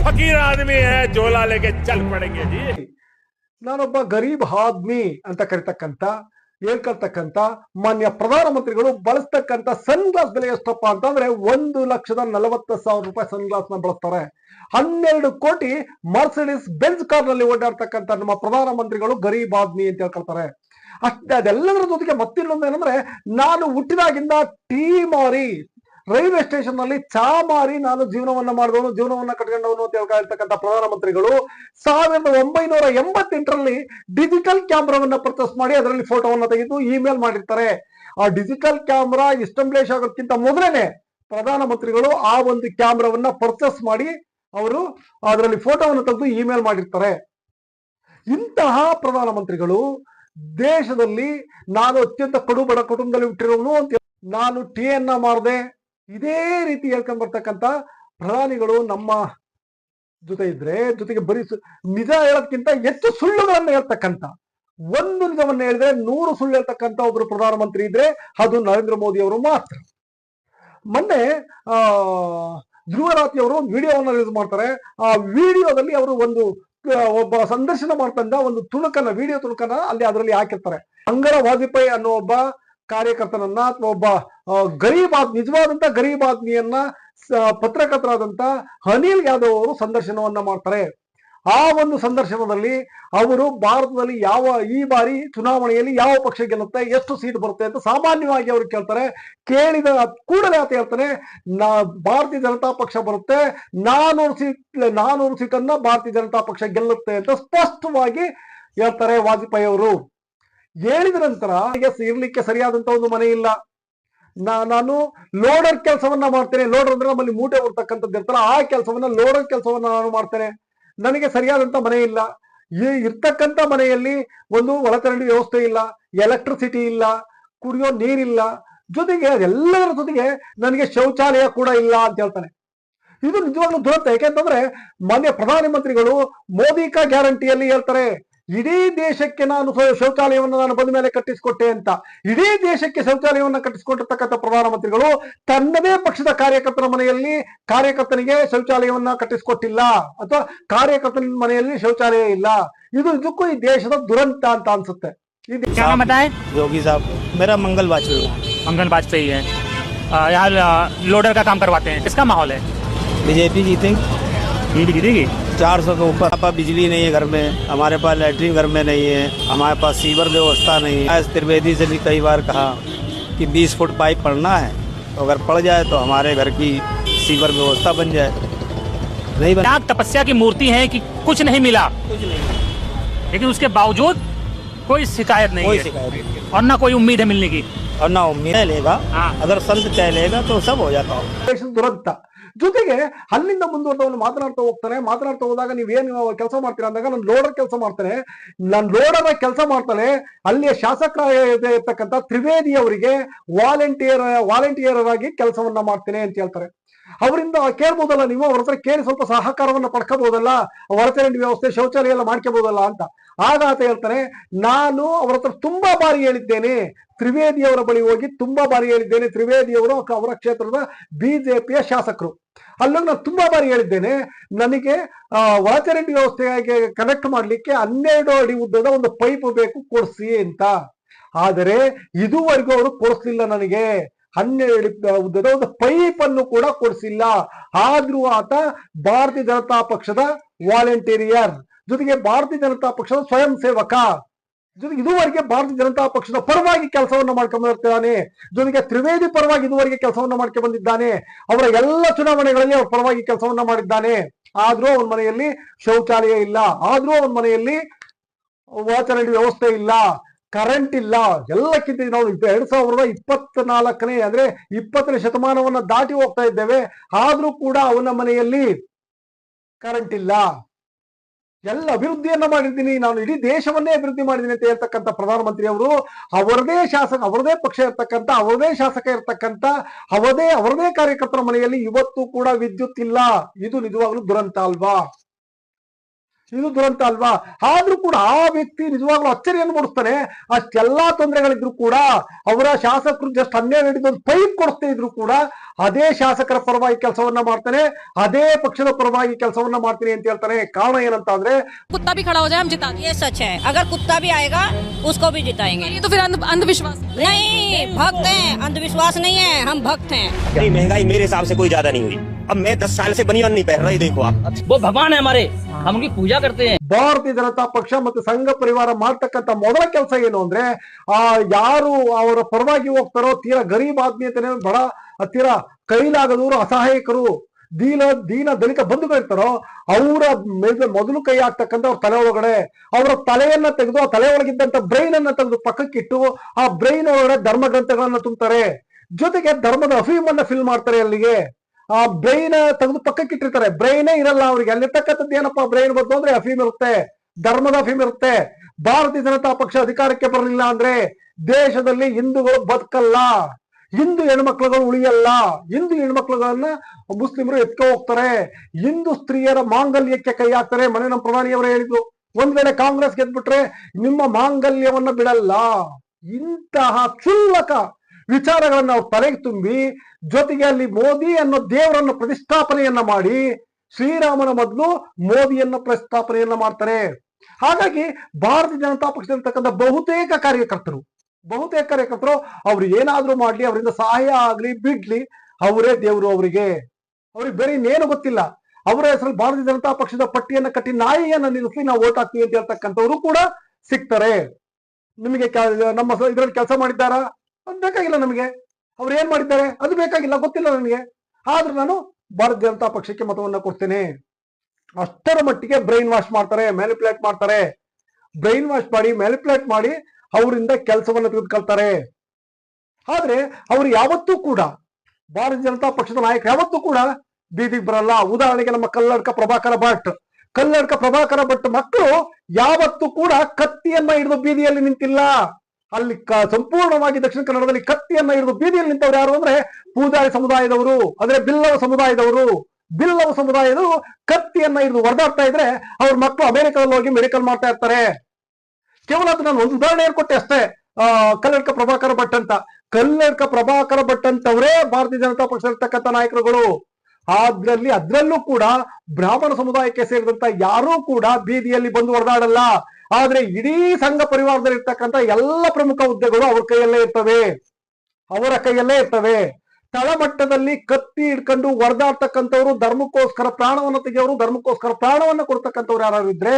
ಫಕೀರ್ Aadmi Zola ಚಲ್ ಪಡೆಂಗೆ ನಾನೊಬ್ಬ ಗರೀಬ್ ಆದ್ಮಿ ಅಂತ ಕರಿತಕ್ಕಂತ ಹೇಳ್ಕೊಳ್ತಕ್ಕಂತ ಮಾನ್ಯ ಪ್ರಧಾನಮಂತ್ರಿಗಳು ಬಳಸ್ತಕ್ಕಂತ ಸನ್ ಗ್ಲಾಸ್ ಬೆಲೆ ಎಷ್ಟಪ್ಪ ಅಂತಂದ್ರೆ ಒಂದು ಲಕ್ಷದ ನಲವತ್ತು ಸಾವಿರ ರೂಪಾಯಿ ಸನ್ ಗ್ಲಾಸ್ನ ಬಳಸ್ತಾರೆ. ಹನ್ನೆರಡು ಕೋಟಿ ಮರ್ಸಿಡಿಸ್ ಬೆಂಜ್ ಕಾರ್ನಲ್ಲಿ ಓಡಾಡ್ತಕ್ಕಂತ ನಮ್ಮ ಪ್ರಧಾನಮಂತ್ರಿಗಳು ಗರೀಬ್ ಆದ್ಮಿ ಅಂತ ಹೇಳ್ಕೊಳ್ತಾರೆ. ಅಷ್ಟೇ, ಅದೆಲ್ಲದರ ಜೊತೆಗೆ ಮತ್ತಿನ್ನೊಂದು ಏನಂದ್ರೆ ನಾನು ಹುಟ್ಟಿದಾಗಿಂದ ಟೀ ಮಾರಿ ರೈಲ್ವೆ ಸ್ಟೇಷನ್ನಲ್ಲಿ ಚಾ ಮಾರಿ ನಾನು ಜೀವನವನ್ನ ಮಾಡಿದವನು, ಜೀವನವನ್ನ ಕಟ್ಕೊಂಡವನು ಅಂತ ಹೇಳ್ಕೊಳ್ತಕ್ಕಂಥ ಪ್ರಧಾನಮಂತ್ರಿಗಳು ಸಾವಿರದ ಒಂಬೈನೂರ ಎಂಬತ್ತೆಂಟರಲ್ಲಿ ಡಿಜಿಟಲ್ ಕ್ಯಾಮ್ರಾವನ್ನ ಪರ್ಚೇಸ್ ಮಾಡಿ ಅದರಲ್ಲಿ ಫೋಟೋವನ್ನ ತೆಗೆದು ಇಮೇಲ್ ಮಾಡಿರ್ತಾರೆ. ಆ ಡಿಜಿಟಲ್ ಕ್ಯಾಮ್ರಾ ಇಷ್ಟಂಬ್ಲೇಷ್ ಆಗೋದಕ್ಕಿಂತ ಮೊದಲೇನೆ ಪ್ರಧಾನಮಂತ್ರಿಗಳು ಆ ಒಂದು ಕ್ಯಾಮ್ರಾವನ್ನ ಪರ್ಚೇಸ್ ಮಾಡಿ ಅವರು ಅದರಲ್ಲಿ ಫೋಟೋವನ್ನು ತೆಗೆದು ಇಮೇಲ್ ಮಾಡಿರ್ತಾರೆ. ಇಂತಹ ಪ್ರಧಾನಮಂತ್ರಿಗಳು ದೇಶದಲ್ಲಿ ನಾನು ಅತ್ಯಂತ ಕಡು ಬಡ ಕುಟುಂಬದಲ್ಲಿ ಹುಟ್ಟಿರೋನು ಅಂತ ನಾನು ಟೀ ಅನ್ನ ಮಾಡಿದೆ. ಇದೇ ರೀತಿ ಹೇಳ್ಕೊಂಡ್ ಬರ್ತಕ್ಕಂತ ಪ್ರಧಾನಿಗಳು ನಮ್ಮ ಜೊತೆ ಇದ್ರೆ, ಜೊತೆಗೆ ಬರೀ ನಿಜ ಹೇಳೋದ್ಕಿಂತ ಹೆಚ್ಚು ಸುಳ್ಳುಗಳನ್ನು ಹೇಳ್ತಕ್ಕಂಥ. ಒಂದು ನಿಜವನ್ನ ಹೇಳಿದ್ರೆ ನೂರು ಸುಳ್ಳು ಹೇಳ್ತಕ್ಕಂಥ ಒಬ್ರು ಪ್ರಧಾನಮಂತ್ರಿ ಇದ್ರೆ ಅದು ನರೇಂದ್ರ ಮೋದಿ ಅವರು ಮಾತ್ರ. ಮೊನ್ನೆ, ಆ ಧ್ರುವರಾತಿ ಅವರು ವಿಡಿಯೋವನ್ನ ರಿಲೀಸ್ ಮಾಡ್ತಾರೆ. ಆ ವಿಡಿಯೋದಲ್ಲಿ ಅವರು ಒಂದು ಒಬ್ಬ ಸಂದರ್ಶನ ಮಾಡ್ತಂದ ಒಂದು ತುಣುಕನ್ನ, ವಿಡಿಯೋ ತುಣುಕನ್ನ ಅಲ್ಲಿ ಅದರಲ್ಲಿ ಹಾಕಿರ್ತಾರೆ. ಅಂಗರ ವಾಜಪೇಯಿ ಅನ್ನೋ ಒಬ್ಬ ಕಾರ್ಯಕರ್ತನನ್ನ ಅಥವಾ ಒಬ್ಬ ಗರೀಬ್ ಆದ್ಮಿ ನಿಜವಾದಂತ ಗರೀಬ್ ಆದ್ಮಿಯನ್ನ ಪತ್ರಕರ್ತರಾದಂತ ಅನಿಲ್ ಯಾದವ್ ಅವರು ಸಂದರ್ಶನವನ್ನ ಮಾಡ್ತಾರೆ. ಆ ಒಂದು ಸಂದರ್ಶನದಲ್ಲಿ ಅವರು ಭಾರತದಲ್ಲಿ ಯಾವ, ಈ ಬಾರಿ ಚುನಾವಣೆಯಲ್ಲಿ ಯಾವ ಪಕ್ಷ ಗೆಲ್ಲುತ್ತೆ, ಎಷ್ಟು ಸೀಟ್ ಬರುತ್ತೆ ಅಂತ ಸಾಮಾನ್ಯವಾಗಿ ಅವರು ಕೇಳ್ತಾರೆ. ಕೇಳಿದ ಕೂಡಲೇ ಆತ ಹೇಳ್ತಾನೆ, ನಾ, ಭಾರತೀಯ ಜನತಾ ಪಕ್ಷ ಬರುತ್ತೆ, ನಾನೂರು ಸೀಟ್, ನಾನೂರು ಸೀಟನ್ನ ಭಾರತೀಯ ಜನತಾ ಪಕ್ಷ ಗೆಲ್ಲುತ್ತೆ ಅಂತ ಸ್ಪಷ್ಟವಾಗಿ ಹೇಳ್ತಾರೆ ವಾಜಪೇಯಿ ಅವರು. ಹೇಳಿದ ನಂತರ ಇರ್ಲಿಕ್ಕೆ ಸರಿಯಾದಂತ ಒಂದು ಮನೆ ಇಲ್ಲ. ನಾನು ಲೋಡರ್ ಕೆಲಸವನ್ನ ಮಾಡ್ತೇನೆ. ಲೋಡರ್ ಅಂದ್ರೆ ನಮ್ಮಲ್ಲಿ ಮೂಟೆ ಬರ್ತಕ್ಕಂಥದ್ದು ಇರ್ತಲ್ಲ, ಆ ಕೆಲಸವನ್ನ ಲೋಡರ್ ಕೆಲಸವನ್ನ ನಾನು ಮಾಡ್ತೇನೆ. ನನಗೆ ಸರಿಯಾದಂತ ಮನೆ ಇಲ್ಲ. ಈ ಇರ್ತಕ್ಕಂಥ ಮನೆಯಲ್ಲಿ ಒಂದು ಒಳಚರಂಡಿ ವ್ಯವಸ್ಥೆ ಇಲ್ಲ ಎಲೆಕ್ಟ್ರಿಸಿಟಿ ಇಲ್ಲ, ಕುಡಿಯೋ ನೀರಿಲ್ಲ. ಜೊತೆಗೆ ಅದೆಲ್ಲದರ ಜೊತೆಗೆ ನನಗೆ ಶೌಚಾಲಯ ಕೂಡ ಇಲ್ಲ ಅಂತ ಹೇಳ್ತಾನೆ. ಇದು ನಿಜವಾಗ್ಲೂ ದುರಂತ. ಯಾಕೆಂತಂದ್ರೆ ಮಾನ್ಯ ಪ್ರಧಾನಮಂತ್ರಿಗಳು ಮೋದಿ ಕಾ ಗ್ಯಾರಂಟಿಯಲ್ಲಿ ಹೇಳ್ತಾರೆ. ಇಡೀ ದೇಶಕ್ಕೆ ನಾನು ಶೌ- ಶೌಚಾಲಯವನ್ನು ನಾನು ಬಂದ ಮೇಲೆ ಕಟ್ಟಿಸಿಕೊಟ್ಟೆ ಅಂತ ಇಡೀ ದೇಶಕ್ಕೆ ಶೌಚಾಲಯವನ್ನ ಕಟ್ಟಿಸಿಕೊಟ್ಟಿರ್ತಕ್ಕಂಥ ಪ್ರಧಾನಮಂತ್ರಿಗಳು ತನ್ನದೇ ಪಕ್ಷದ ಕಾರ್ಯಕರ್ತರ ಮನೆಯಲ್ಲಿ ಕಾರ್ಯಕರ್ತನಿಗೆ ಶೌಚಾಲಯವನ್ನ ಕಟ್ಟಿಸಿಕೊಟ್ಟಿಲ್ಲ ಅಥವಾ ಕಾರ್ಯಕರ್ತನ ಮನೆಯಲ್ಲಿ ಶೌಚಾಲಯ ಇಲ್ಲ ಇದು ಇದಕ್ಕೂ ಈ ದೇಶದ ದುರಂತ ಅಂತ ಅನ್ಸುತ್ತೆ ಇದು क्या नाम बताएं योगी साहब मेरा मंगल वाजपेयी है मंगल वाजपेयी है आ, यहाँ ल- लोडर का काम करवाते हैं किसका माहौल है बीजेपी जीतेगी बीजेपी जीतेगी चार सौ के ऊपर। हमारे पास बिजली नहीं है घर में। हमारे पास लेटरिन घर में नहीं है। हमारे पास सीवर व्यवस्था नहीं है। त्रिवेदी से भी कई बार कहा कि बीस फुट पाइप पड़ना है। तो अगर पड़ जाए तो हमारे घर की सीवर व्यवस्था बन जाए। नहीं बना तपस्या की मूर्ति है कि कुछ नहीं मिला। कुछ नहीं लेकिन उसके बावजूद कोई शिकायत नहीं कोई शिकायत और ना कोई उम्मीद है मिलने की। और ना उम्मीद लेगा। हाँ। अगर संत कह लेगा तो सब हो जाता है ಜೊತೆಗೆ ಅಲ್ಲಿಂದ ಮುಂದುವರೆದವನು ಮಾತನಾಡ್ತಾ ಹೋಗ್ತಾನೆ, ಮಾತನಾಡ್ತಾ ಹೋದಾಗ ನೀವೇನು ಕೆಲಸ ಮಾಡ್ತೀರಾ ಅಂದಾಗ ನಾನು ಲೋಡರ್ ಕೆಲಸ ಮಾಡ್ತಾನೆ. ನಾನು ಲೋಡರ್ ಕೆಲಸ ಮಾಡ್ತಾನೆ. ಅಲ್ಲಿಯ ಶಾಸಕ ಇರ್ತಕ್ಕಂಥ ತ್ರಿವೇದಿ ಅವರಿಗೆ ವಾಲಂಟಿಯರ್ ವಾಲಂಟಿಯರ್ ಆಗಿ ಕೆಲಸವನ್ನ ಮಾಡ್ತೇನೆ ಅಂತ ಹೇಳ್ತಾರೆ. ಅವರಿಂದ ಕೇಳ್ಬೋದಲ್ಲ ನೀವು? ಅವ್ರ ಹತ್ರ ಕೇಳಿ ಸ್ವಲ್ಪ ಸಹಕಾರವನ್ನ ಪಡ್ಕೋಬಹುದಲ್ಲ? ಒಳಚರಂಡಿ ವ್ಯವಸ್ಥೆ, ಶೌಚಾಲಯ ಎಲ್ಲ ಮಾಡ್ಕೋಬಹುದಲ್ಲ ಅಂತ. ಆಗ ಆತ ಹೇಳ್ತಾನೆ, ನಾನು ಅವ್ರ ಹತ್ರ ತುಂಬಾ ಬಾರಿ ಹೇಳಿದ್ದೇನೆ. ತ್ರಿವೇದಿಯವರ ಬಳಿ ಹೋಗಿ ತುಂಬಾ ಬಾರಿ ಹೇಳಿದ್ದೇನೆ. ತ್ರಿವೇದಿಯವರು ಅವರ ಕ್ಷೇತ್ರದ ಬಿಜೆಪಿಯ ಶಾಸಕರು. ಅಲ್ಲೋಗಿ ನಾನು ತುಂಬಾ ಬಾರಿ ಹೇಳಿದ್ದೇನೆ, ನನಗೆ ಒಳಚರಂಡಿ ವ್ಯವಸ್ಥೆಗೆ ಕನೆಕ್ಟ್ ಮಾಡ್ಲಿಕ್ಕೆ ಹನ್ನೆರಡು ಅಡಿ ಉದ್ದದ ಒಂದು ಪೈಪ್ ಬೇಕು ಕೊಡಿಸಿ ಅಂತ. ಆದರೆ ಇದುವರೆಗೂ ಅವರು ಕೊಡಿಸ್ಲಿಲ್ಲ ನನಗೆ. ಹನ್ನೆರಡು ಉದ್ದದ ಒಂದು ಪೈಪ್ ಅನ್ನು ಕೂಡ ಕೊಡಿಸಿಲ್ಲ. ಆದ್ರೂ ಆತ ಭಾರತೀಯ ಜನತಾ ಪಕ್ಷದ ವಾಲಂಟಿಯರ್ ಜೊತೆಗೆ ಭಾರತೀಯ ಜನತಾ ಪಕ್ಷದ ಸ್ವಯಂ ಸೇವಕ. ಜೊತೆಗೆ ಇದುವರೆಗೆ ಭಾರತೀಯ ಜನತಾ ಪಕ್ಷದ ಪರವಾಗಿ ಕೆಲಸವನ್ನು ಮಾಡ್ಕೊಂಡು ಬರ್ತಿದ್ದಾನೆ. ಜೊತೆಗೆ ತ್ರಿವೇದಿ ಪರವಾಗಿ ಇದುವರೆಗೆ ಕೆಲಸವನ್ನು ಮಾಡ್ಕೊಂಡು ಬಂದಿದ್ದಾನೆ. ಅವರ ಎಲ್ಲ ಚುನಾವಣೆಗಳಲ್ಲಿ ಅವ್ರ ಪರವಾಗಿ ಕೆಲಸವನ್ನ ಮಾಡಿದ್ದಾನೆ. ಆದ್ರೂ ಅವನ ಮನೆಯಲ್ಲಿ ಶೌಚಾಲಯ ಇಲ್ಲ. ಆದ್ರೂ ಅವನ ಮನೆಯಲ್ಲಿ ವಾಚರಣೆ ವ್ಯವಸ್ಥೆ ಇಲ್ಲ. ಕರೆಂಟ್ ಇಲ್ಲ. ಎಲ್ಲಕ್ಕಿಂತ ನಾವು ಎರಡ್ ಸಾವಿರದ ಇಪ್ಪತ್ನಾಲ್ಕನೇ ಅಂದ್ರೆ ಇಪ್ಪತ್ತನೇ ಶತಮಾನವನ್ನ ದಾಟಿ ಹೋಗ್ತಾ ಇದ್ದೇವೆ. ಆದ್ರೂ ಕೂಡ ಅವನ ಮನೆಯಲ್ಲಿ ಕರೆಂಟ್ ಇಲ್ಲ. ಎಲ್ಲ ಅಭಿವೃದ್ಧಿಯನ್ನ ಮಾಡಿದ್ದೀನಿ. ನಾನು ಇಡೀ ದೇಶವನ್ನೇ ಅಭಿವೃದ್ಧಿ ಮಾಡಿದ್ದೀನಿ ಅಂತ ಹೇಳ್ತಕ್ಕಂಥ ಪ್ರಧಾನಮಂತ್ರಿ ಅವರು, ಅವರದೇ ಶಾಸಕ, ಅವರದೇ ಪಕ್ಷ ಇರ್ತಕ್ಕಂಥ, ಅವರದೇ ಶಾಸಕ ಇರ್ತಕ್ಕಂಥ, ಅವರದೇ ಅವರದೇ ಕಾರ್ಯಕರ್ತರ ಮನೆಯಲ್ಲಿ ಇವತ್ತು ಕೂಡ ವಿದ್ಯುತ್ ಇಲ್ಲ. ಇದು ನಿಜವಾಗ್ಲೂ ದುರಂತ ಅಲ್ವಾ? ಇದು ದುರಂತ ಅಲ್ವಾ ಆದ್ರೂ ಕೂಡ ಆ ವ್ಯಕ್ತಿ ನಿಜವಾಗ್ಲೂ ಅಚ್ಚರಿಯನ್ನು ಮೂಡಿಸ್ತಾನೆ ಅಷ್ಟೆಲ್ಲಾ ತೊಂದರೆಗಳಿದ್ರು ಕೂಡ ಅವರ ಶಾಸಕರು ಜಸ್ಟ್ ಹನ್ನೆರಡು ಹಿಡಿದು ಒಂದು ಪೈಪ್ ಕೊಡಿಸ್ತಾ ಇದ್ರು ಕೂಡ ಅದೇ ಶಾಸಕರ ಪರವಾಗಿ ಕೆಲಸವನ್ನ ಮಾಡ್ತಾನೆ ಅದೇ ಪಕ್ಷದ ಪರವಾಗಿ ಕೆಲಸವನ್ನ ಮಾಡ್ತೀನಿ ಅಂತ ಹೇಳ್ತಾನೆ ಕಾರಣ ಏನಂತ ಅಂದ್ರೆ कुत्ता भी खड़ा हो जाए हम जिता देंगे ये सच है अगर कुत्ता भी आएगा उसको भी जिताएंगे ये तो फिर अंध, अंधविश्वास है। नहीं भक्त हैं अंधविश्वास नहीं है हम भक्त हैं नहीं महंगाई मेरे हिसाब से कोई ज्यादा नहीं हुई अब मैं दस साल से बनियान नहीं पहन रही देखो आप वो भगवान है हमारे हम उनकी पूजा करते हैं ಭಾರತೀಯ ಜನತಾ ಪಕ್ಷ ಮತ್ತು ಸಂಘ ಪರಿವಾರ ಮಾಡ್ತಕ್ಕಂತ ಮೊದಲ ಕೆಲಸ ಏನು ಅಂದ್ರೆ ಆ ಯಾರು ಅವರ ಪರವಾಗಿ ಹೋಗ್ತಾರೋ ತೀರಾ ಗರೀಬ್ ಆದ್ಮಿ ಅಂತಾನೆ ಬಡ ತೀರಾ ಕೈಲಾಗದವರು ಅಸಹಾಯಕರು ದೀನ ದೀನ ದಲಿತ ಬಂಧುಗಳಿರ್ತಾರೋ ಅವರ ಮೇಲೆ ಮೊದಲು ಕೈ ಹಾಕ್ತಕ್ಕಂಥ ಅವ್ರ ತಲೆ ಒಳಗಡೆ ಅವರ ತಲೆಯನ್ನ ತೆಗೆದು ಆ ತಲೆ ಒಳಗಿದ್ದಂತ ಬ್ರೈನ್ ಅನ್ನ ತೆಗೆದು ಪಕ್ಕಕ್ಕಿಟ್ಟು ಆ ಬ್ರೈನ್ ಒಳಗಡೆ ಧರ್ಮ ಗ್ರಂಥಗಳನ್ನ ತುಂಬ್ತಾರೆ ಜೊತೆಗೆ ಧರ್ಮದ ಅಫೀಮನ್ನ ಫಿಲ್ ಮಾಡ್ತಾರೆ ಅಲ್ಲಿಗೆ ಆ ಬ್ರೈನ್ ತೆಗೆದು ಪಕ್ಕಕ್ಕಿಟ್ಟಿರ್ತಾರೆ ಬ್ರೈನೇ ಇರಲ್ಲ ಅವ್ರಿಗೆ. ಅಲ್ಲಿರ್ತಕ್ಕಂಥದ್ದು ಏನಪ್ಪಾ? ಬ್ರೈನ್ ಬಂತು ಅಂದ್ರೆ ಅಫೀಮ್ ಇರುತ್ತೆ. ಧರ್ಮದ ಅಫೀಮ್ ಇರುತ್ತೆ. ಭಾರತೀಯ ಜನತಾ ಪಕ್ಷ ಅಧಿಕಾರಕ್ಕೆ ಬರಲಿಲ್ಲ ಅಂದ್ರೆ ದೇಶದಲ್ಲಿ ಹಿಂದೂಗಳು ಬದುಕಲ್ಲ. ಹಿಂದೂ ಹೆಣ್ಮಕ್ಳುಗಳು ಉಳಿಯಲ್ಲ. ಹಿಂದೂ ಹೆಣ್ಮಕ್ಳುಗಳನ್ನ ಮುಸ್ಲಿಮರು ಎತ್ಕೊ ಹೋಗ್ತಾರೆ. ಹಿಂದೂ ಸ್ತ್ರೀಯರ ಮಾಂಗಲ್ಯಕ್ಕೆ ಕೈ ಹಾಕ್ತಾರೆ. ಮನೆ ನಮ್ಮ ಪ್ರಧಾನಿಯವರು ಹೇಳಿದ್ರು. ಒಂದ್ ವೇಳೆ ಕಾಂಗ್ರೆಸ್ ಗೆದ್ಬಿಟ್ರೆ ನಿಮ್ಮ ಮಾಂಗಲ್ಯವನ್ನ ಬಿಡಲ್ಲ. ಇಂತಹ ಕ್ಷುಲ್ಲಕ ವಿಚಾರಗಳನ್ನ ಅವ್ರು ತಲೆಗೆ ತುಂಬಿ, ಜೊತೆಗೆ ಅಲ್ಲಿ ಮೋದಿ ಅನ್ನೋ ದೇವರನ್ನ ಪ್ರತಿಷ್ಠಾಪನೆಯನ್ನ ಮಾಡಿ, ಶ್ರೀರಾಮನ ಮೊದಲು ಮೋದಿಯನ್ನ ಪ್ರತಿಷ್ಠಾಪನೆಯನ್ನ ಮಾಡ್ತಾರೆ. ಹಾಗಾಗಿ ಭಾರತೀಯ ಜನತಾ ಪಕ್ಷದಲ್ಲಿರ್ತಕ್ಕಂಥ ಬಹುತೇಕ ಕಾರ್ಯಕರ್ತರು ಬಹುತೇಕ ಕಾರ್ಯಕರ್ತರು ಅವ್ರು ಏನಾದ್ರೂ ಮಾಡ್ಲಿ, ಅವರಿಂದ ಸಹಾಯ ಆಗ್ಲಿ, ಬಿಡ್ಲಿ, ಅವರೇ ದೇವರು ಅವರಿಗೆ. ಅವ್ರಿಗೆ ಬೇರೆ ಇನ್ನೇನು ಗೊತ್ತಿಲ್ಲ. ಅವರ ಹೆಸರಲ್ಲಿ ಭಾರತೀಯ ಜನತಾ ಪಕ್ಷದ ಪಟ್ಟಿಯನ್ನ ಕಟ್ಟಿ ನಾಯಿಯನ್ನ ನಿಲ್ಲಿಸಿ ನಾವು ಓಟ್ ಹಾಕ್ತೀವಿ ಅಂತ ಹೇಳ್ತಕ್ಕಂಥವ್ರು ಕೂಡ ಸಿಗ್ತಾರೆ. ನಿಮಗೆ ನಮ್ಮ ಇದರಲ್ಲಿ ಕೆಲಸ ಮಾಡಿದ್ದಾರಾ? ಅದು ಬೇಕಾಗಿಲ್ಲ ನಮಗೆ. ಅವ್ರು ಏನ್ ಮಾಡಿದ್ದಾರೆ? ಅದು ಬೇಕಾಗಿಲ್ಲ, ಗೊತ್ತಿಲ್ಲ ನನಗೆ ಆದ್ರೂ ನಾನು ಭಾರತ ಜನತಾ ಪಕ್ಷಕ್ಕೆ ಮತವನ್ನ ಕೊಡ್ತೇನೆ. ಅಷ್ಟರ ಮಟ್ಟಿಗೆ ಬ್ರೈನ್ ವಾಶ್ ಮಾಡ್ತಾರೆ ಮ್ಯಾನಿಪ್ಯುಲೇಟ್ ಮಾಡ್ತಾರೆ. ಬ್ರೈನ್ ವಾಶ್ ಮಾಡಿ ಮ್ಯಾನಿಪ್ಯುಲೇಟ್ ಮಾಡಿ ಅವರಿಂದ ಕೆಲಸವನ್ನು ತೆಗೆದುಕೊಳ್ತಾರೆ. ಆದ್ರೆ ಅವ್ರು ಯಾವತ್ತೂ ಕೂಡ, ಭಾರತ ಜನತಾ ಪಕ್ಷದ ನಾಯಕ ಯಾವತ್ತೂ ಕೂಡ ಬೀದಿಗೆ ಬರಲ್ಲ. ಉದಾಹರಣೆಗೆ ನಮ್ಮ ಕಲ್ಲಡ್ಕ ಪ್ರಭಾಕರ ಭಟ್. ಕಲ್ಲಡ್ಕ ಪ್ರಭಾಕರ ಭಟ್ ಮಕ್ಕಳು ಯಾವತ್ತೂ ಕೂಡ ಕತ್ತಿಯನ್ನ ಹಿಡಿದು ಬೀದಿಯಲ್ಲಿ ನಿಂತಿಲ್ಲ. ಅಲ್ಲಿ ಸಂಪೂರ್ಣವಾಗಿ ದಕ್ಷಿಣ ಕನ್ನಡದಲ್ಲಿ ಕತ್ತಿಯನ್ನ ಹಿಡಿದು ಬೀದಿಯಲ್ಲಿ ನಿಂತವ್ರು ಯಾರು ಅಂದ್ರೆ ಪೂಜಾರಿ ಸಮುದಾಯದವರು. ಅಂದ್ರೆ ಬಿಲ್ಲವ ಸಮುದಾಯದವರು. ಬಿಲ್ಲವ ಸಮುದಾಯದವರು ಕತ್ತಿಯನ್ನ ಹಿಡಿದು ಹೊಡೆದಾಡ್ತಾ ಇದ್ರೆ ಅವ್ರ ಮಕ್ಕಳು ಅಮೆರಿಕದಲ್ಲಿ ಹೋಗಿ ಮೆಡಿಕಲ್ ಮಾಡ್ತಾ ಇರ್ತಾರೆ. ಕೇವಲ ಅದು ನಾನು ಒಂದು ಉದಾಹರಣೆ ಹೇಳ್ಕೊಟ್ಟೆ ಅಷ್ಟೇ. ಆ ಕನ್ನಡಕ ಪ್ರಭಾಕರ ಭಟ್ ಅಂತ. ಕನ್ನಡಕ ಪ್ರಭಾಕರ ಭಟ್ ಅಂತವರೇ ಭಾರತೀಯ ಜನತಾ ಪಕ್ಷ ಇರ್ತಕ್ಕಂಥ ನಾಯಕರುಗಳು. ಅದ್ರಲ್ಲಿ ಅದ್ರಲ್ಲೂ ಕೂಡ ಬ್ರಾಹ್ಮಣ ಸಮುದಾಯಕ್ಕೆ ಸೇರಿದಂತ ಯಾರೂ ಕೂಡ ಬೀದಿಯಲ್ಲಿ ಬಂದು ಹೊಡೆದಾಡಲ್ಲ ಆದ್ರೆ ಇಡೀ ಸಂಘ ಪರಿವಾರದಲ್ಲಿ ಇರ್ತಕ್ಕಂಥ ಎಲ್ಲ ಪ್ರಮುಖ ಹುದ್ದೆಗಳು ಅವ್ರ ಕೈಯಲ್ಲೇ ಇರ್ತವೆ. ಅವರ ಕೈಯಲ್ಲೇ ಇರ್ತವೆ. ತಳಮಟ್ಟದಲ್ಲಿ ಕತ್ತಿ ಹಿಡ್ಕೊಂಡು ಹೊಡೆದಾಡ್ತಕ್ಕಂಥವ್ರು ಧರ್ಮಕ್ಕೋಸ್ಕರ ಪ್ರಾಣವನ್ನು ತೆಗೆಯೋರು, ಧರ್ಮಕ್ಕೋಸ್ಕರ ಪ್ರಾಣವನ್ನು ಕೊಡ್ತಕ್ಕಂಥವ್ರು ಯಾರು ಇದ್ರೆ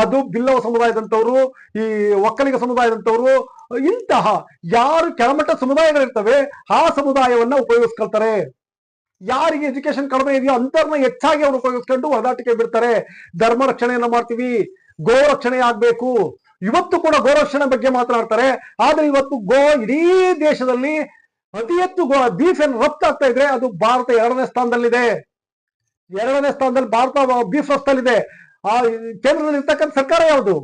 ಅದು ಬಿಲ್ಲವ ಸಮುದಾಯದಂಥವ್ರು, ಈ ಒಕ್ಕಲಿಗ ಸಮುದಾಯದಂಥವ್ರು, ಇಂತಹ ಯಾರು ಕೆಳಮಟ್ಟ ಸಮುದಾಯಗಳಿರ್ತವೆ, ಆ ಸಮುದಾಯವನ್ನ ಉಪಯೋಗಿಸ್ಕೊಳ್ತಾರೆ. ಯಾರಿಗೆ ಎಜುಕೇಶನ್ ಕಡಿಮೆ ಇದೆಯೋ ಅಂತರ್ನ ಹೆಚ್ಚಾಗಿ ಅವ್ರು ಉಪಯೋಗಿಸ್ಕೊಂಡು ಹೊರದಾಟಿಕೆ ಬಿಡ್ತಾರೆ. ಧರ್ಮ ರಕ್ಷಣೆಯನ್ನ ಮಾಡ್ತೀವಿ. ಗೋ ರಕ್ಷಣೆ ಆಗ್ಬೇಕು. ಇವತ್ತು ಕೂಡ ಗೋ ರಕ್ಷಣೆ ಬಗ್ಗೆ ಮಾತನಾಡ್ತಾರೆ. ಆದ್ರೆ ಇವತ್ತು ಗೋ ಇಡೀ ದೇಶದಲ್ಲಿ ಅತಿ ಹೆಚ್ಚು ಗೋ ಬೀಫ್ ಏನು ರಫ್ತಾಗ್ತಾ ಇದ್ರೆ ಅದು ಭಾರತ ಎರಡನೇ ಸ್ಥಾನದಲ್ಲಿದೆ. ಎರಡನೇ ಸ್ಥಾನದಲ್ಲಿ ಭಾರತ ಬೀಫ್ ರಫ್ತಲ್ಲಿದೆ ಆ, ಕೇಂದ್ರದಲ್ಲಿ ಇರ್ತಕ್ಕಂಥ ಸರ್ಕಾರ ಯಾವುದು?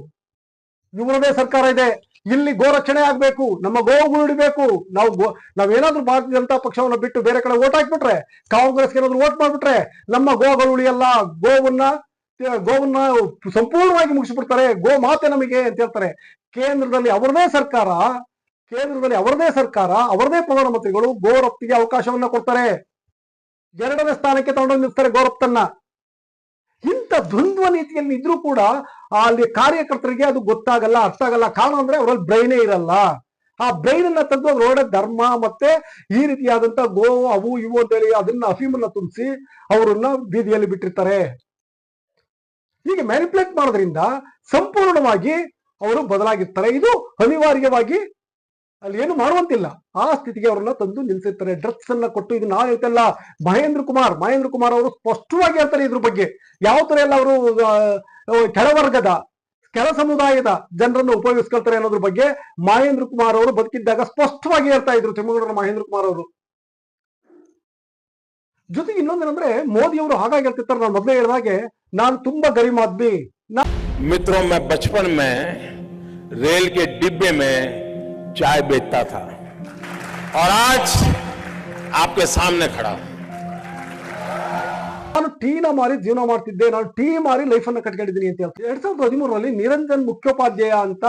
ಇವರದೇ ಸರ್ಕಾರ ಇದೆ. ಇಲ್ಲಿ ಗೋ ರಕ್ಷಣೆ ಆಗ್ಬೇಕು. ನಮ್ಮ ಗೋವುಗಳು ಹಿಡಿಬೇಕು ನಾವು ಗೋ, ನಾವೇನಾದ್ರೂ ಭಾರತೀಯ ಜನತಾ ಪಕ್ಷವನ್ನು ಬಿಟ್ಟು ಬೇರೆ ಕಡೆ ಓಟ್ ಹಾಕ್ಬಿಟ್ರೆ, ಕಾಂಗ್ರೆಸ್ಗೆ ಏನಾದ್ರು ಓಟ್ ಮಾಡ್ಬಿಟ್ರೆ, ನಮ್ಮ ಗೋಗಳು ಉಳಿಯಲ್ಲ. ಗೋವನ್ನ ಗೋವನ್ನ ಸಂಪೂರ್ಣವಾಗಿ ಮುಗಿಸ್ಬಿಡ್ತಾರೆ. ಗೋ ಮಾತೆ ನಮಗೆ ಅಂತ ಹೇಳ್ತಾರೆ. ಕೇಂದ್ರದಲ್ಲಿ ಅವರದೇ ಸರ್ಕಾರ, ಕೇಂದ್ರದಲ್ಲಿ ಅವರದೇ ಸರ್ಕಾರ, ಅವರದೇ ಪ್ರಧಾನಮಂತ್ರಿಗಳು ಗೋ ರಫ್ತಿಗೆ ಅವಕಾಶವನ್ನ ಕೊಡ್ತಾರೆ. ಎರಡನೇ ಸ್ಥಾನಕ್ಕೆ ತಗೊಂಡೋಗಿ ನಿಲ್ತಾರೆ ಗೋ ರಫ್ತನ್ನ ಇಂಥ ದ್ವಂದ್ವ ನೀತಿಯಲ್ಲಿ ಇದ್ರೂ ಕೂಡ ಅಲ್ಲಿ ಕಾರ್ಯಕರ್ತರಿಗೆ ಅದು ಗೊತ್ತಾಗಲ್ಲ, ಅರ್ಥ ಆಗಲ್ಲ. ಕಾರಣ ಅಂದ್ರೆ ಅವರಲ್ಲಿ ಬ್ರೈನೇ ಇರಲ್ಲ. ಆ ಬ್ರೈನ್ ಅನ್ನ ತೆಗೆದು ಅದ್ರೊಳಗಡೆ ಧರ್ಮ ಮತ್ತೆ ಈ ರೀತಿಯಾದಂತ ಗೋ ಅವು ಇವು ಅಂತೇಳಿ ಅದನ್ನ ಅಫೀಮನ್ನ ತುಂಬಿಸಿ ಅವರನ್ನ ಬೀದಿಯಲ್ಲಿ ಬಿಟ್ಟಿರ್ತಾರೆ. ಹೀಗೆ ಮ್ಯಾನಿಪುಲೇಟ್ ಮಾಡೋದ್ರಿಂದ ಸಂಪೂರ್ಣವಾಗಿ ಅವರು ಬದಲಾಗಿರ್ತಾರೆ. ಇದು ಅನಿವಾರ್ಯವಾಗಿ ಅಲ್ಲಿ ಏನು ಮಾಡುವಂತಿಲ್ಲ. ಆ ಸ್ಥಿತಿಗೆ ಅವರನ್ನ ತಂದು ನಿಲ್ಸಿರ್ತಾರೆ ಡ್ರಗ್ಸ್ ಅನ್ನ ಕೊಟ್ಟು ಇದು ನಾವು ಹೇಳ್ತಲ್ಲ ಮಹೇಂದ್ರ ಕುಮಾರ್ ಮಹೇಂದ್ರ ಕುಮಾರ್ ಅವರು ಸ್ಪಷ್ಟವಾಗಿ ಹೇಳ್ತಾರೆ ಇದ್ರ ಬಗ್ಗೆ. ಯಾವ ತರ ಎಲ್ಲ ಅವರು ಕೆಳವರ್ಗದ, ಕೆಳ ಸಮುದಾಯದ ಜನರನ್ನು ಉಪಯೋಗಿಸ್ಕೊಳ್ತಾರೆ ಅನ್ನೋದ್ರ ಬಗ್ಗೆ ಮಹೇಂದ್ರ ಕುಮಾರ್ ಅವರು ಬದುಕಿದ್ದಾಗ ಸ್ಪಷ್ಟವಾಗಿ ಹೇಳ್ತಾ ಇದ್ರು. ತಿಮ್ಮಗೌಡರ ಮಹೇಂದ್ರ ಕುಮಾರ್ ಅವರು. ಜೊತೆಗೆ ಇನ್ನೊಂದೇನಂದ್ರೆ ಮೋದಿ ಅವರು ಹಾಗಾಗಿ ಹೇಳ್ತಿರ್ತಾರೆ ನಾನು ಮೊದಲೇ ಹೇಳಿದಾಗೆ ನಾನು ತುಂಬಾ ಗರೀಬ್ ಆದ್ಮಿ मित्रों मैं बचपन में रेल के डिब्बे में चाय बेचता था और आज आपके सामने खड़ा हूं ನಾನು ಟೀನ ಮಾರಿ ಜೀವನ ಮಾಡ್ತಿದ್ದೆ ನಾನು ಟೀ ಮಾರಿ ಲೈಫ್ ಅನ್ನ ಕಟ್ಕೊಂಡಿದ್ದೀನಿ ಅಂತ ಹೇಳ್ತಾರೆ ಎರಡ್ ಸಾವಿರದ ಹದಿಮೂರರಲ್ಲಿ ನಿರಂಜನ್ ಮುಖ್ಯೋಪಾಧ್ಯಾಯ ಅಂತ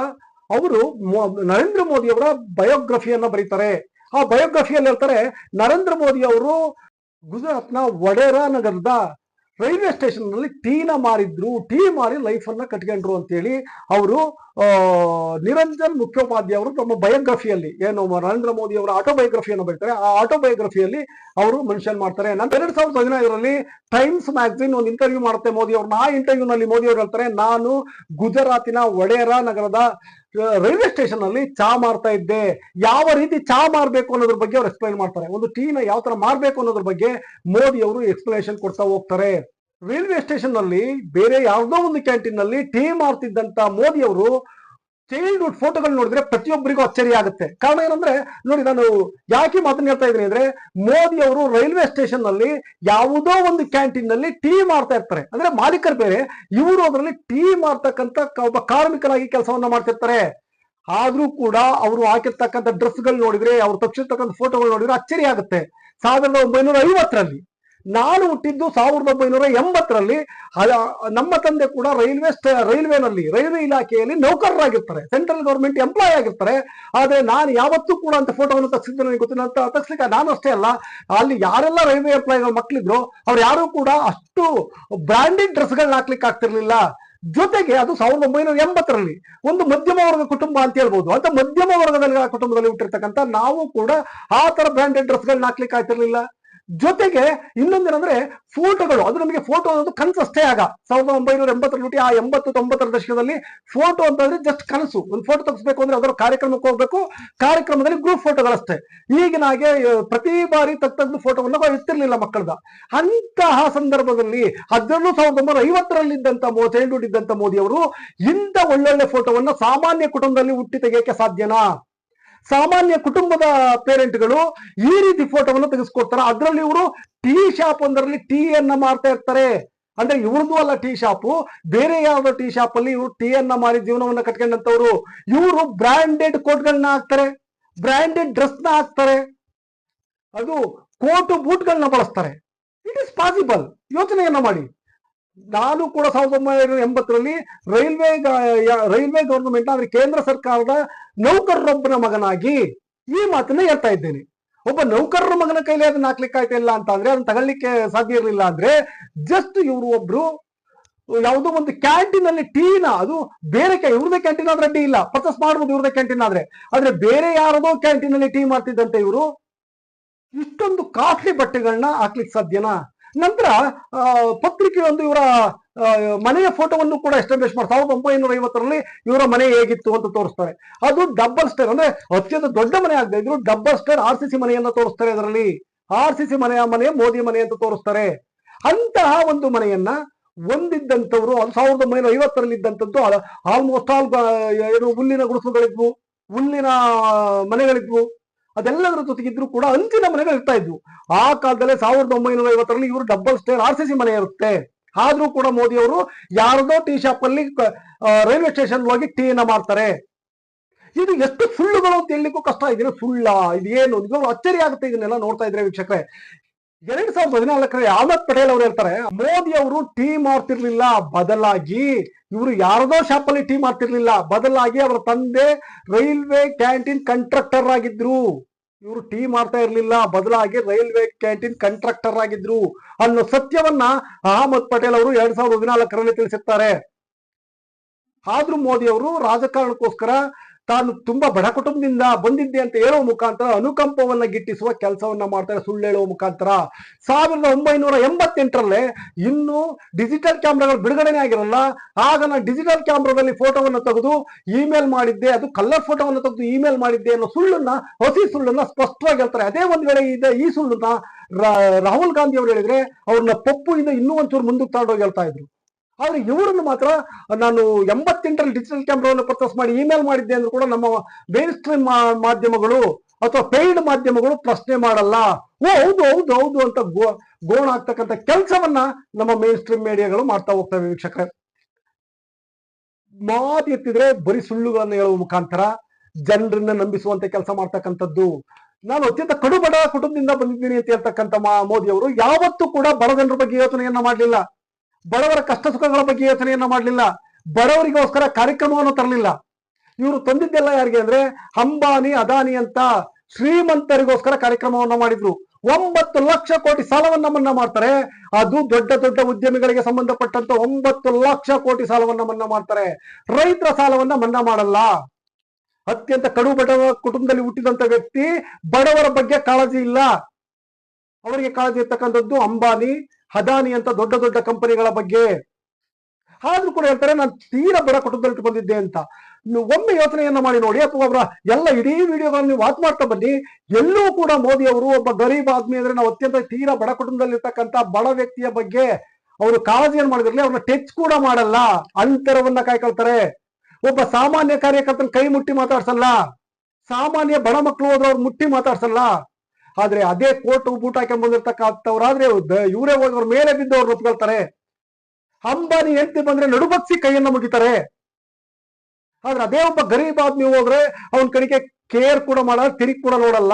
ಅವರು ಮೊ- ನರೇಂದ್ರ ಮೋದಿ ಅವರ ಬಯೋಗ್ರಫಿಯನ್ನ ಬರೀತಾರೆ ಆ ಬಯೋಗ್ರಫಿಯಲ್ಲಿ ಹೇಳ್ತಾರೆ ನರೇಂದ್ರ ಮೋದಿ ಅವರು ಗುಜರಾತ್ನ ವಡೇರಾ ನಗರದ ರೈಲ್ವೆ ಸ್ಟೇಷನ್ನಲ್ಲಿ ಟೀನ ಮಾರಿದ್ರು, ಟೀ ಮಾರಿ ಲೈಫ್ ಅನ್ನ ಕಟ್ಕೊಂಡ್ರು ಅಂತೇಳಿ ಅವರು ನಿರಂಜನ್ ಮುಖ್ಯೋಪಾಧ್ಯಾಯ ಅವರು ತಮ್ಮ ಬಯೋಗ್ರಫಿಯಲ್ಲಿ, ಏನು ನರೇಂದ್ರ ಮೋದಿ ಅವರ ಆಟೋಬಯೋಗ್ರಫಿಯನ್ನು ಬರೀತಾರೆ, ಆ ಆಟೋಬಯೋಗ್ರಫಿಯಲ್ಲಿ ಅವರು ಮೆನ್ಷನ್ ಮಾಡ್ತಾರೆ. ನಾನು ಎರಡ್ ಸಾವಿರದ ಹದಿನೈದರಲ್ಲಿ ಟೈಮ್ಸ್ ಮ್ಯಾಗಝಿನ್ ಒಂದು ಇಂಟರ್ವ್ಯೂ ಮಾಡುತ್ತೆ ಮೋದಿ ಅವ್ರನ್ನ. ಆ ಇಂಟರ್ವ್ಯೂನಲ್ಲಿ ಮೋದಿ ಅವರು ಹೇಳ್ತಾರೆ, ನಾನು ಗುಜರಾತಿನ ವಡೇರಾ ನಗರದ ರೈಲ್ವೆ ಸ್ಟೇಷನ್ ಅಲ್ಲಿ ಚಾ ಮಾರ್ತಾ ಇದ್ದೆ. ಯಾವ ರೀತಿ ಚಾ ಮಾರ್ಬೇಕು ಅನ್ನೋದ್ರ ಬಗ್ಗೆ ಅವ್ರು ಎಕ್ಸ್ಪ್ಲೈನ್ ಮಾಡ್ತಾರೆ. ಒಂದು ಟೀನ ಯಾವ ತರ ಮಾರ್ಬೇಕು ಅನ್ನೋದ್ರ ಬಗ್ಗೆ ಮೋದಿ ಅವರು ಎಕ್ಸ್ಪ್ಲನೇಷನ್ ಕೊಡ್ತಾ ಹೋಗ್ತಾರೆ. ರೈಲ್ವೆ ಸ್ಟೇಷನ್ನಲ್ಲಿ ಬೇರೆ ಯಾವುದೋ ಒಂದು ಕ್ಯಾಂಟೀನ್ನಲ್ಲಿ ಟೀ ಮಾರ್ತಿದ್ದಂತ ಮೋದಿ ಅವರು ಚೈಲ್ಡ್ಹುಡ್ ಫೋಟೋಗಳು ನೋಡಿದ್ರೆ ಪ್ರತಿಯೊಬ್ಬರಿಗೂ ಅಚ್ಚರಿ ಆಗುತ್ತೆ. ಕಾರಣ ಏನಂದ್ರೆ, ನೋಡಿ ನಾನು ಯಾಕೆ ಮಾತನ್ನ ಹೇಳ್ತಾ ಇದ್ದೀನಿ ಅಂದ್ರೆ ಮೋದಿ ಅವರು ರೈಲ್ವೆ ಸ್ಟೇಷನ್ನಲ್ಲಿ ಯಾವುದೋ ಒಂದು ಕ್ಯಾಂಟೀನ್ನಲ್ಲಿ ಟೀ ಮಾಡ್ತಾ ಇರ್ತಾರೆ. ಅಂದ್ರೆ ಮಾಲೀಕರು ಬೇರೆ, ಇವರು ಅದರಲ್ಲಿ ಟೀ ಮಾಡ್ತಕ್ಕಂತ ಒಬ್ಬ ಕಾರ್ಮಿಕರಾಗಿ ಕೆಲಸವನ್ನ ಮಾಡ್ತಿರ್ತಾರೆ. ಆದ್ರೂ ಕೂಡ ಅವರು ಹಾಕಿರ್ತಕ್ಕಂಥ ಡ್ರೆಸ್ಗಳು ನೋಡಿದ್ರೆ, ಅವ್ರು ತಪ್ಪಿಸಿರ್ತಕ್ಕಂಥ ಫೋಟೋಗಳು ನೋಡಿದ್ರೆ ಅಚ್ಚರಿ ಆಗುತ್ತೆ. ಸಾವಿರದ ಒಂಬೈನೂರ ಐವತ್ತರಲ್ಲಿ ನಾನು ಹುಟ್ಟಿದ್ದು ಸಾವಿರದ ಒಂಬೈನೂರ ಎಂಬತ್ತರಲ್ಲಿ. ನಮ್ಮ ತಂದೆ ಕೂಡ ರೈಲ್ವೆ ರೈಲ್ವೆನಲ್ಲಿ, ರೈಲ್ವೆ ಇಲಾಖೆಯಲ್ಲಿ ನೌಕರರಾಗಿರ್ತಾರೆ. ಸೆಂಟ್ರಲ್ ಗೌರ್ಮೆಂಟ್ ಎಂಪ್ಲಾಯ್ ಆಗಿರ್ತಾರೆ. ಆದರೆ ನಾನು ಯಾವತ್ತೂ ಕೂಡ ಅಂತ ಫೋಟೋವನ್ನು ತಗ್ಸಿದ್ದು ನನಗೆ ಗೊತ್ತಿಲ್ಲ, ಅಂತ ತಗ್ಸ್ಲಿಕ್ಕೆ ನಾನು ಅಷ್ಟೇ ಅಲ್ಲ. ಅಲ್ಲಿ ಯಾರೆಲ್ಲ ರೈಲ್ವೆ ಎಂಪ್ಲಾಯ್ಗಳ ಮಕ್ಕಳಿದ್ರು ಅವ್ರು ಯಾರು ಕೂಡ ಅಷ್ಟು ಬ್ರಾಂಡೆಡ್ ಡ್ರೆಸ್ಗಳನ್ನ ಹಾಕ್ಲಿಕ್ಕೆ ಆಗ್ತಿರ್ಲಿಲ್ಲ. ಜೊತೆಗೆ ಅದು ಸಾವಿರದ ಒಂಬೈನೂರ ಎಂಬತ್ತರಲ್ಲಿ ಒಂದು ಮಧ್ಯಮ ವರ್ಗ ಕುಟುಂಬ ಅಂತ ಹೇಳ್ಬೋದು. ಅಂತ ಮಧ್ಯಮ ವರ್ಗದಲ್ಲಿ ಕುಟುಂಬದಲ್ಲಿ ಹುಟ್ಟಿರ್ತಕ್ಕಂಥ ನಾವು ಕೂಡ ಆ ತರ ಬ್ರಾಂಡೆಡ್ ಡ್ರೆಸ್ಗಳನ್ನ ಹಾಕ್ಲಿಕ್ಕೆ ಆಗ್ತಿರ್ಲಿಲ್ಲ. ಜೊತೆಗೆ ಇನ್ನೊಂದೇನಂದ್ರೆ ಫೋಟೋಗಳು ಅದು ನಮಗೆ ಫೋಟೋ ಅನ್ನೋದು ಕನಸು ಅಷ್ಟೇ ಆಗ. ಸಾವಿರದ ಒಂಬೈನೂರ ಎಂಬತ್ತರಲ್ಲಿ ಜೊತೆ ಆ ಎಂಬತ್ತು ತೊಂಬತ್ತರ ದಶಕದಲ್ಲಿ ಫೋಟೋ ಅಂತಂದ್ರೆ ಜಸ್ಟ್ ಕನಸು. ಒಂದು ಫೋಟೋ ತೆಗಿಸ್ಬೇಕು ಅಂದ್ರೆ ಅದರ ಕಾರ್ಯಕ್ರಮಕ್ಕೆ ಹೋಗ್ಬೇಕು. ಕಾರ್ಯಕ್ರಮದಲ್ಲಿ ಗ್ರೂಪ್ ಫೋಟೋಗಳಷ್ಟೇ ಈಗಿನ ಹಾಗೆ ಪ್ರತಿ ಬಾರಿ ತಕ್ಕ ಫೋಟೋವನ್ನು ಇರ್ತಿರ್ಲಿಲ್ಲ ಮಕ್ಕಳದ. ಅಂತಹ ಸಂದರ್ಭದಲ್ಲಿ ಅದರಲ್ಲೂ ಸಾವಿರದ ಒಂಬೈನೂರ ಐವತ್ತರಲ್ಲಿ ಇದ್ದಂತ ಚೈಲ್ಡ್ಹುಡ್ ಇದ್ದಂತ ಮೋದಿ ಅವರು ಇಂಥ ಒಳ್ಳೊಳ್ಳೆ ಫೋಟೋವನ್ನು ಸಾಮಾನ್ಯ ಕುಟುಂಬದಲ್ಲಿ ಹುಟ್ಟಿ ತೆಗೆಯಕ್ಕೆ ಸಾಧ್ಯನಾ? ಸಾಮಾನ್ಯ ಕುಟುಂಬದ ಪೇರೆಂಟ್ಗಳು ಈ ರೀತಿ ಫೋಟೋವನ್ನು ತೆಗೆಸ್ಕೊಡ್ತಾರೆ. ಅದರಲ್ಲಿ ಇವರು ಟೀ ಶಾಪ್ ಒಂದರಲ್ಲಿ ಟೀಯನ್ನ ಮಾರ್ತಾ ಇರ್ತಾರೆ. ಅಂದ್ರೆ ಇವ್ರದ್ದು ಅಲ್ಲ ಟೀ ಶಾಪು, ಬೇರೆ ಯಾವ್ದೋ ಟೀ ಶಾಪ್ ಅಲ್ಲಿ ಇವರು ಟೀ ಅನ್ನ ಮಾರಿ ಜೀವನವನ್ನ ಕಟ್ಕೊಂಡಂತವ್ರು ಇವರು ಬ್ರಾಂಡೆಡ್ ಕೋಟ್ಗಳನ್ನ ಹಾಕ್ತಾರೆ. ಬ್ರಾಂಡೆಡ್ ಡ್ರೆಸ್ನ ಹಾಕ್ತಾರೆ. ಅದು ಕೋಟು ಬೂಟ್ಗಳನ್ನ ಬಳಸ್ತಾರೆ. ಇಟ್ ಇಸ್ ಪಾಸಿಬಲ್ ಯೋಚನೆಯನ್ನ ಮಾಡಿ. ನಾನು ಕೂಡ ಸಾವಿರದ ಒಂಬೈನೂರ ಎಂಬತ್ತರಲ್ಲಿ ರೈಲ್ವೆ ರೈಲ್ವೆ ಗವರ್ನಮೆಂಟ್ ಅಂದ್ರೆ ಕೇಂದ್ರ ಸರ್ಕಾರದ ನೌಕರರೊಬ್ಬನ ಮಗನಾಗಿ ಈ ಮಾತನ್ನ ಹೇಳ್ತಾ ಇದ್ದೇನೆ. ಒಬ್ಬ ನೌಕರರ ಮಗನ ಕೈಲಿ ಅದನ್ನ ಹಾಕ್ಲಿಕ್ಕೆ ಆಯ್ತಾ ಇಲ್ಲ ಅಂತ ಅಂದ್ರೆ ಅದನ್ನ ತಗೊಳ್ಳಿಕ್ಕೆ ಸಾಧ್ಯ ಇರಲಿಲ್ಲ ಅಂದ್ರೆ ಜಸ್ಟ್ ಇವರು ಒಬ್ರು ಯಾವುದೋ ಒಂದು ಕ್ಯಾಂಟೀನ್ ಅಲ್ಲಿ ಟೀನ ಅದು ಬೇರೆ ಇವ್ರದೇ ಕ್ಯಾಂಟೀನ್ ಆದ್ರೆ ಅಡ್ಡಿ ಇಲ್ಲ. ಪರ್ಚೇಸ್ ಮಾಡ್ಬೋದು ಇವ್ರದೇ ಕ್ಯಾಂಟೀನ್ ಆದ್ರೆ. ಆದ್ರೆ ಬೇರೆ ಯಾರದೋ ಕ್ಯಾಂಟೀನ್ ಅಲ್ಲಿ ಟೀ ಮಾಡ್ತಿದ್ದಂತೆ ಇವರು, ಇಷ್ಟೊಂದು ಕಾಸ್ಟ್ಲಿ ಬಟ್ಟೆಗಳನ್ನ ಹಾಕ್ಲಿಕ್ಕೆ ಸಾಧ್ಯನಾ? ನಂತರ ಪತ್ರಿಕೆಯೊಂದು ಇವರ ಮನೆಯ ಫೋಟೋವನ್ನು ಕೂಡ ಎಸ್ಟಾಬ್ಲಿಷ್ ಮಾಡಿ ಸಾವಿರದ ಒಂಬೈನೂರ ಐವತ್ತರಲ್ಲಿ ಇವರ ಮನೆ ಹೇಗಿತ್ತು ಅಂತ ತೋರಿಸ್ತಾರೆ. ಅದು ಡಬಲ್ ಸ್ಟೇರ್, ಅಂದ್ರೆ ಅತ್ಯಂತ ದೊಡ್ಡ ಮನೆ ಆಗದೆ ಇದ್ರು, double stair R C C ಮನೆಯನ್ನ ತೋರಿಸ್ತಾರೆ ಅದರಲ್ಲಿ. ಆರ್ ಸಿ ಸಿ ಮನೆಯ ಮನೆ, ಮೋದಿ ಮನೆ ಅಂತ ತೋರಿಸ್ತಾರೆ. ಅಂತಹ ಒಂದು ಮನೆಯನ್ನ ಹೊಂದಿದ್ದಂಥವ್ರು ಅದು ಸಾವಿರದ ಒಂಬೈನೂರ ಐವತ್ತರಲ್ಲಿ ಇದ್ದಂಥದ್ದು ಆಲ್ಮೋಸ್ಟ್ ಆಲ್ ಏನು ಹುಲ್ಲಿನ ಗುಡಿಸುಗಳಿದ್ವು ಹುಲ್ಲಿನ ಮನೆಗಳಿದ್ವು. ಅದೆಲ್ಲದರ ಜೊತೆಗಿದ್ರು ಕೂಡ ಅಂಚಿನ ಮನೆಗಳು ಇರ್ತಾ ಇದ್ವು. ಆ ಕಾಲದಲ್ಲೇ ಸಾವಿರದ ಒಂಬೈನೂರ ಐವತ್ತರಲ್ಲಿ ಇವರು double stair R C C ಮನೆ ಇರುತ್ತೆ. ಆದ್ರೂ ಕೂಡ ಮೋದಿ ಅವರು ಯಾರದೋ ಟೀ ಶಾಪ್ ಅಲ್ಲಿ ರೈಲ್ವೆ ಸ್ಟೇಷನ್ ಹೋಗಿ ಟೀನ ಮಾಡ್ತಾರೆ. ಇದು ಎಷ್ಟು ಸುಳ್ಳುಗಳು ಅಂತ ಹೇಳಲಿಕ್ಕೂ ಕಷ್ಟ. ಇದೆ ಸುಳ್ಳ? ಇದು ಏನು ನಿಜವಾಗ್ಲೂ ಅಚ್ಚರಿ ಆಗುತ್ತೆ ಇದನ್ನೆಲ್ಲ ನೋಡ್ತಾ ಇದ್ರೆ ವೀಕ್ಷಕರೇ. ಎರಡ್ ಸಾವಿರದ ಹದಿನಾಲ್ಕರ ಅಹಮದ್ ಪಟೇಲ್ ಅವರು ಹೇಳ್ತಾರೆ, ಮೋದಿ ಅವರು ಟೀಮ್ ಮಾಡ್ತಿರ್ಲಿಲ್ಲ ಬದಲಾಗಿ ಇವರು ಯಾರದೋ ಶಾಪ್ ಟೀಮ್ ಟೀ ಮಾಡ್ತಿರ್ಲಿಲ್ಲ ಬದಲಾಗಿ ಅವರ ತಂದೆ ರೈಲ್ವೆ ಕ್ಯಾಂಟೀನ್ ಕಂಟ್ರಾಕ್ಟರ್ ಆಗಿದ್ರು. ಇವರು ಟೀ ಮಾಡ್ತಾ ಇರಲಿಲ್ಲ, ಬದಲಾಗಿ ರೈಲ್ವೆ ಕ್ಯಾಂಟೀನ್ ಕಂಟ್ರಾಕ್ಟರ್ ಆಗಿದ್ರು ಅನ್ನೋ ಸತ್ಯವನ್ನ ಅಹಮದ್ ಪಟೇಲ್ ಅವರು ಎರಡ್ ಸಾವಿರದ ಹದಿನಾಲ್ಕರಲ್ಲಿ ತಿಳಿಸುತ್ತಾರೆ ಆದ್ರೂ ಮೋದಿ ಅವರು ರಾಜಕಾರಣಕ್ಕೋಸ್ಕರ ತಾನು ತುಂಬಾ ಬಡ ಕುಟುಂಬದಿಂದ ಬಂದಿದ್ದೆ ಅಂತ ಹೇಳುವ ಮುಖಾಂತರ ಅನುಕಂಪವನ್ನ ಗಿಟ್ಟಿಸುವ ಕೆಲಸವನ್ನ ಮಾಡ್ತಾರೆ, ಸುಳ್ಳು ಹೇಳುವ ಮುಖಾಂತರ. ಸಾವಿರದ ಒಂಬೈನೂರ ಎಂಬತ್ತೆಂಟರಲ್ಲೇ ಇನ್ನು ಡಿಜಿಟಲ್ ಕ್ಯಾಮ್ರಾಗಳು ಬಿಡುಗಡೆನೇ ಆಗಿರಲ್ಲ. ಆಗ ನಾನು ಡಿಜಿಟಲ್ ಕ್ಯಾಮ್ರಾದಲ್ಲಿ ಫೋಟೋವನ್ನು ತೆಗೆದು ಇಮೇಲ್ ಮಾಡಿದ್ದೆ, ಅದು ಕಲರ್ ಫೋಟೋವನ್ನು ತೆಗೆದು ಇಮೇಲ್ ಮಾಡಿದ್ದೆ ಅನ್ನೋ ಸುಳ್ಳನ್ನ, ಹಸಿ ಸುಳ್ಳನ್ನ ಸ್ಪಷ್ಟವಾಗಿ ಹೇಳ್ತಾರೆ. ಅದೇ ಒಂದ್ ವೇಳೆ ಇದೆ, ಈ ಸುಳ್ಳನ್ನ ರಾಹುಲ್ ಗಾಂಧಿ ಅವರು ಹೇಳಿದ್ರೆ, ಅವ್ರನ್ನ ಪಪ್ಪು ಇಂದ ಇನ್ನೂ ಒಂಚೂರು ಮುಂದಕ್ಕೆ ತಗೊಂಡೋಗಿ ಹೇಳ್ತಾ ಇದ್ರು. ಆದ್ರೆ ಇವರನ್ನು ಮಾತ್ರ ನಾನು ಎಂಬತ್ತೆಂಟರಲ್ಲಿ ಡಿಜಿಟಲ್ ಕ್ಯಾಮ್ರಾವನ್ನು ಪರ್ಚೇಸ್ ಮಾಡಿ ಇಮೇಲ್ ಮಾಡಿದ್ದೆ ಅಂದ್ರೂ ಕೂಡ ನಮ್ಮ ಮೇನ್ ಸ್ಟ್ರೀಮ್ ಮಾಧ್ಯಮಗಳು ಅಥವಾ ಪೇಯ್ಡ್ ಮಾಧ್ಯಮಗಳು ಪ್ರಶ್ನೆ ಮಾಡಲ್ಲ. ಓ, ಹೌದು ಹೌದು ಹೌದು ಅಂತ ಗೋ, ಗೋಣ ಆಗ್ತಕ್ಕಂಥ ಕೆಲಸವನ್ನ ನಮ್ಮ ಮೇನ್ ಸ್ಟ್ರೀಮ್ ಮೀಡಿಯಾಗಳು ಮಾಡ್ತಾ ಹೋಗ್ತವೆ ವೀಕ್ಷಕರೇ. ಮಾತು ಎತ್ತಿದ್ರೆ ಬರೀ ಸುಳ್ಳುಗಳನ್ನು ಹೇಳುವ ಮುಖಾಂತರ ಜನರನ್ನ ನಂಬಿಸುವಂತೆ ಕೆಲಸ ಮಾಡ್ತಕ್ಕಂಥದ್ದು. ನಾನು ಅತ್ಯಂತ ಕಡುಬಡ ಕುಟುಂಬದಿಂದ ಬಂದಿದ್ದೀನಿ ಅಂತ ಹೇಳ್ತಕ್ಕಂಥ ಮೋದಿ ಅವರು ಯಾವತ್ತೂ ಕೂಡ ಬಡ ಜನರ ಬಗ್ಗೆ ಯೋಚನೆಯನ್ನ ಮಾಡಲಿಲ್ಲ. ಬಡವರ ಕಷ್ಟ ಸುಖಗಳ ಬಗ್ಗೆ ಯೋಚನೆಯನ್ನ ಮಾಡಲಿಲ್ಲ. ಬಡವರಿಗೋಸ್ಕರ ಕಾರ್ಯಕ್ರಮವನ್ನು ತರಲಿಲ್ಲ. ಇವರು ತಂದಿದ್ದೆಲ್ಲ ಯಾರಿಗೆ ಅಂದ್ರೆ ಅಂಬಾನಿ, ಅದಾನಿ ಅಂತ ಶ್ರೀಮಂತರಿಗೋಸ್ಕರ ಕಾರ್ಯಕ್ರಮವನ್ನ ಮಾಡಿದ್ರು. ಒಂಬತ್ತು ಲಕ್ಷ ಕೋಟಿ ಸಾಲವನ್ನ ಮನ್ನಾ ಮಾಡ್ತಾರೆ. ಅದು ದೊಡ್ಡ ದೊಡ್ಡ ಉದ್ಯಮಿಗಳಿಗೆ ಸಂಬಂಧಪಟ್ಟಂತ ಒಂಬತ್ತು ಲಕ್ಷ ಕೋಟಿ ಸಾಲವನ್ನ ಮನ್ನಾ ಮಾಡ್ತಾರೆ. ರೈತರ ಸಾಲವನ್ನ ಮನ್ನಾ ಮಾಡಲ್ಲ. ಅತ್ಯಂತ ಕಡು ಬಡವ ಕುಟುಂಬದಲ್ಲಿ ಹುಟ್ಟಿದಂತ ವ್ಯಕ್ತಿ ಬಡವರ ಬಗ್ಗೆ ಕಾಳಜಿ ಇಲ್ಲ. ಅವರಿಗೆ ಕಾಳಜಿ ಇರ್ತಕ್ಕಂಥದ್ದು ಅಂಬಾನಿ ಅದಾನಿ ಅಂತ ದೊಡ್ಡ ದೊಡ್ಡ ಕಂಪನಿಗಳ ಬಗ್ಗೆ ಆದ್ರೂ ಕೂಡ ಹೇಳ್ತಾರೆ, ನಾನು ತೀರಾ ಬಡ ಕುಟುಂಬದಲ್ಲಿ ಬಂದಿದ್ದೆ ಅಂತ. ಒಮ್ಮೆ ಯೋಚನೆಯನ್ನ ಮಾಡಿ ನೋಡಿ ಅಥವಾ ಅವರ ಎಲ್ಲ ಇಡೀ ವಿಡಿಯೋಗಳನ್ನು ನೀವು ವಾಚ್ ಮಾಡ್ತಾ ಬನ್ನಿ. ಎಲ್ಲೂ ಕೂಡ ಮೋದಿ ಅವರು ಒಬ್ಬ ಗರೀಬ್ ಆದ್ಮಿ ಅಂದ್ರೆ ನಾವು ಅತ್ಯಂತ ತೀರಾ ಬಡ ಕುಟುಂಬದಲ್ಲಿ ಇರ್ತಕ್ಕಂತ ಬಡ ವ್ಯಕ್ತಿಯ ಬಗ್ಗೆ ಅವರು ಕಾಳಜಿ ಏನ್ ಮಾಡಿದ್ರಲ್ಲಿ ಅವ್ರನ್ನ ಟೆಚ್ ಕೂಡ ಮಾಡಲ್ಲ. ಅಂತರವನ್ನ ಕಾಯ್ಕೊಳ್ತಾರೆ. ಒಬ್ಬ ಸಾಮಾನ್ಯ ಕಾರ್ಯಕರ್ತನ ಕೈ ಮುಟ್ಟಿ ಮಾತಾಡ್ಸಲ್ಲ. ಸಾಮಾನ್ಯ ಬಡ ಮಕ್ಕಳು ಹೋದ್ರೆ ಅವ್ರು ಮುಟ್ಟಿ ಮಾತಾಡ್ಸಲ್ಲ. ಆದ್ರೆ ಅದೇ ಕೋರ್ಟ್ ಬೂಟ್ ಹಾಕೊಂಡ್ ಬಂದಿರ್ತಕ್ಕಂಥವ್ರಾದ್ರೆ ಇವರೇ ಹೋಗಿ ಅವ್ರ ಮೇಲೆ ಬಿದ್ದು ಅವ್ರು ಒಪ್ಕೊಳ್ತಾರೆ. ಅಂಬಾನಿ ಎಂತ ಬಂದ್ರೆ ನಡುಬಗ್ಸಿ ಕೈಯನ್ನ ಮುಗಿತಾರೆ. ಆದ್ರೆ ಅದೇ ಒಬ್ಬ ಗರೀಬ್ ಆದ್ಮಿ ಹೋದ್ರೆ ಅವನ ಕಡೆಗೆ ಕೇರ್ ಕೂಡ ಮಾಡಲ್ಲ, ತಿರುಗಿ ಕೂಡ ನೋಡಲ್ಲ.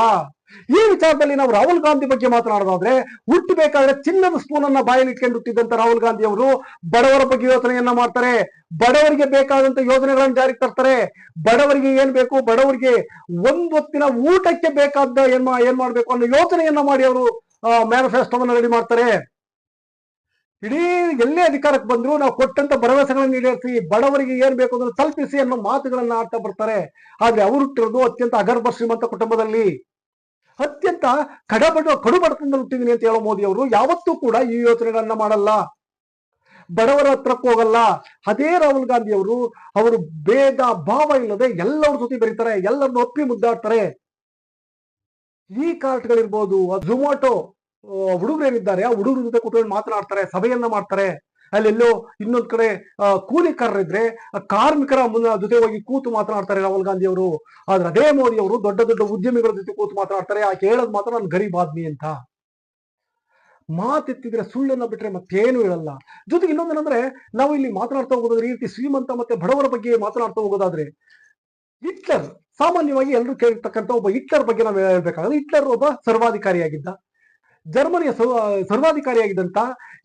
ಈ ವಿಚಾರದಲ್ಲಿ ನಾವು ರಾಹುಲ್ ಗಾಂಧಿ ಬಗ್ಗೆ ಮಾತನಾಡೋದಾದ್ರೆ ಹುಟ್ಟಬೇಕಾದ್ರೆ ಚಿನ್ನದ ಸ್ಪೂನ್ ಅನ್ನ ಬಾಯಲ್ಲಿ ಇಟ್ಕೊಂಡು ಹುಟ್ಟಿದಂತ ರಾಹುಲ್ ಗಾಂಧಿ ಅವರು ಬಡವರ ಬಗ್ಗೆ ಯೋಚನೆಯನ್ನ ಮಾಡ್ತಾರೆ. ಬಡವರಿಗೆ ಬೇಕಾದಂತ ಯೋಜನೆಗಳನ್ನು ಜಾರಿಗೆ ತರ್ತಾರೆ. ಬಡವರಿಗೆ ಏನ್ ಬೇಕು? ಬಡವರಿಗೆ ಒಂದೊತ್ತಿನ ಊಟಕ್ಕೆ ಬೇಕಾದ ಏನ್ ಏನ್ ಮಾಡ್ಬೇಕು ಅನ್ನೋ ಯೋಚನೆಯನ್ನ ಮಾಡಿ ಅವರು ಮ್ಯಾನಿಫೆಸ್ಟೋವನ್ನ ರೆಡಿ ಮಾಡ್ತಾರೆ. ಇಡೀ ಎಲ್ಲೇ ಅಧಿಕಾರಕ್ಕೆ ಬಂದ್ರು ನಾವು ಕೊಟ್ಟಂತ ಭರವಸೆಗಳನ್ನ ಈಡೇರಿಸಿ ಬಡವರಿಗೆ ಏನ್ ಬೇಕು ಅದನ್ನು ತಲುಪಿಸಿ ಅನ್ನೋ ಮಾತುಗಳನ್ನ ಆಡ್ತಾ ಬರ್ತಾರೆ. ಆದ್ರೆ ಅವರು ಹುಟ್ಟಿರೋದು ಅತ್ಯಂತ ಅಗರ್ಭ ಶ್ರೀಮಂತ ಕುಟುಂಬದಲ್ಲಿ. ಅತ್ಯಂತ ಕಡಬಡ ಕಡು ಬಡತನದಲ್ಲಿ ಹುಟ್ಟಿದೀನಿ ಅಂತ ಹೇಳೋ ಮೋದಿ ಅವರು ಯಾವತ್ತೂ ಕೂಡ ಈ ಯೋಚನೆಗಳನ್ನ ಮಾಡಲ್ಲ. ಬಡವರ ಹತ್ರಕ್ಕೆ ಹೋಗಲ್ಲ. ಅದೇ ರಾಹುಲ್ ಗಾಂಧಿ ಅವರು ಅವರು ಭೇದ ಭಾವ ಇಲ್ಲದೆ ಎಲ್ಲರ ಜೊತೆ ಬರೀತಾರೆ, ಎಲ್ಲರನ್ನು ಒಪ್ಪಿ ಮುದ್ದಾಡ್ತಾರೆ. ಈ ಕಾರ್ಟ್ಗಳಿರ್ಬೋದು ಝೊಮ್ಯಾಟೊ ಹುಡುಗರೇನಿದ್ದಾರೆ ಆ ಹುಡುಗರ ಜೊತೆ ಕುತ್ಕೊಂಡು ಮಾತನಾಡ್ತಾರೆ, ಸಭೆಯನ್ನ ಮಾಡ್ತಾರೆ. ಅಲ್ಲೆಲ್ಲೋ ಇನ್ನೊಂದ್ ಕಡೆ ಕೂಲಿಕಾರರಿದ್ರೆ ಕಾರ್ಮಿಕರ ಮುನ್ನ ಜೊತೆ ಹೋಗಿ ಕೂತು ಮಾತನಾಡ್ತಾರೆ ರಾಹುಲ್ ಗಾಂಧಿ ಅವರು ಆದ್ರೆ ಅದೇ ಮೋದಿ ಅವರು ದೊಡ್ಡ ದೊಡ್ಡ ಉದ್ಯಮಿಗಳ ಜೊತೆ ಕೂತು ಮಾತನಾಡ್ತಾರೆ. ಆ ಹೇಳೋದ್ ಮಾತ್ರ ನಾನು ಗರೀಬ್ ಆದ್ಮಿ ಅಂತ. ಮಾತೆತ್ತಿದ್ರೆ ಸುಳ್ಳನ್ನ ಬಿಟ್ರೆ ಮತ್ತೇನು ಹೇಳಲ್ಲ. ಜೊತೆಗೆ ಇನ್ನೊಂದೇನಂದ್ರೆ, ನಾವು ಇಲ್ಲಿ ಮಾತನಾಡ್ತಾ ಹೋಗೋದಾದ್ರೆ ಈ ರೀತಿ ಶ್ರೀಮಂತ ಮತ್ತೆ ಬಡವರ ಬಗ್ಗೆ ಮಾತನಾಡ್ತಾ ಹೋಗೋದಾದ್ರೆ, ಹಿಟ್ಲರ್ ಸಾಮಾನ್ಯವಾಗಿ ಎಲ್ಲರೂ ಕೇಳಿರ್ತಕ್ಕಂಥ ಒಬ್ಬ ಹಿಟ್ಲರ್ ಬಗ್ಗೆ ನಾವು ಹೇಳ್ಬೇಕಾದ್ರೆ ಹಿಟ್ಲರ್ ಒಬ್ಬ ಸರ್ವಾಧಿಕಾರಿಯಾಗಿದ್ದ. ಜರ್ಮನಿಯ ಸರ್ವ- ಸರ್ವಾಧಿಕಾರಿಯಾಗಿದ್ದಂತ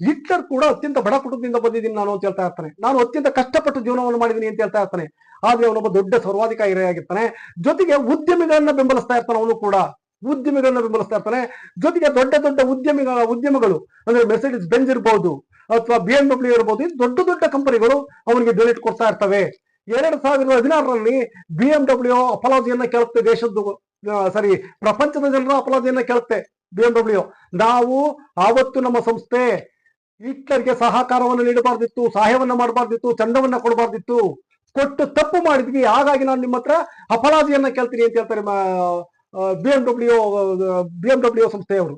ಹಿಟ್ಲರ್ ಕೂಡ ಅತ್ಯಂತ ಬಡ ಕುಟುಂಬದಿಂದ ಬಂದಿದ್ದೀನಿ ನಾನು ಅಂತ ಹೇಳ್ತಾ ಇರ್ತಾನೆ. ನಾನು ಅತ್ಯಂತ ಕಷ್ಟಪಟ್ಟು ಜೀವನವನ್ನು ಮಾಡಿದ್ದೀನಿ ಅಂತ ಹೇಳ್ತಾ ಇರ್ತಾನೆ. ಆದ್ರೆ ಅವನೊಬ್ಬ ದೊಡ್ಡ ಸರ್ವಾಧಿಕಾರಿಯಾಗಿರ್ತಾನೆ. ಜೊತೆಗೆ ಉದ್ಯಮಿಗಳನ್ನ ಬೆಂಬಲಿಸ್ತಾ ಇರ್ತಾನೆ ಅವನು ಕೂಡ. ಉದ್ಯಮಿಗಳನ್ನ ಬೆಂಬಲಿಸ್ತಾ ಇರ್ತಾನೆ. ಜೊತೆಗೆ ದೊಡ್ಡ ದೊಡ್ಡ ಉದ್ಯಮಿಗಳ ಉದ್ಯಮಗಳು, ಅಂದ್ರೆ ಮೆರ್ಸಿಡಿಸ್ ಬೆಂಜ್ ಇರ್ಬೋದು, ಅಥವಾ ಬಿ ಎಂ ಡಬ್ಲ್ಯೂ ಇರ್ಬೋದು ದೊಡ್ಡ ದೊಡ್ಡ ಕಂಪನಿಗಳು ಅವನಿಗೆ ಡೊನೇಟ್ ಕೊಡ್ತಾ ಇರ್ತವೆ. ಎರಡ್ ಸಾವಿರದ ಹದಿನಾರರಲ್ಲಿ ಬಿ ಎಂ ಡಬ್ಲ್ಯೂ ಅಪಲಾಜಿಯನ್ನ ಕೇಳುತ್ತೆ ದೇಶದ್ದು ಸಾರಿ ಪ್ರಪಂಚದ ಜನರ ಅಪಲಾಜಿಯನ್ನ ಕೇಳುತ್ತೆ. ಬಿ ಎಂ ಡಬ್ಲ್ಯೂ ನಾವು ಆವತ್ತು ನಮ್ಮ ಸಂಸ್ಥೆ ಹಿಟ್ಲರ್ಗೆ ಸಹಕಾರವನ್ನು ನೀಡಬಾರ್ದಿತ್ತು, ಸಹಾಯವನ್ನು ಮಾಡಬಾರ್ದಿತ್ತು, ಚಂದವನ್ನ ಕೊಡಬಾರ್ದಿತ್ತು. ಕೊಟ್ಟು ತಪ್ಪು ಮಾಡಿದ್ವಿ. ಹಾಗಾಗಿ ನಾನು ನಿಮ್ಮ ಹತ್ರ ಅಪರಾಧಿಯನ್ನ ಕೇಳ್ತೀನಿ ಅಂತ ಹೇಳ್ತಾರೆ B M W B M W ಸಂಸ್ಥೆಯವರು.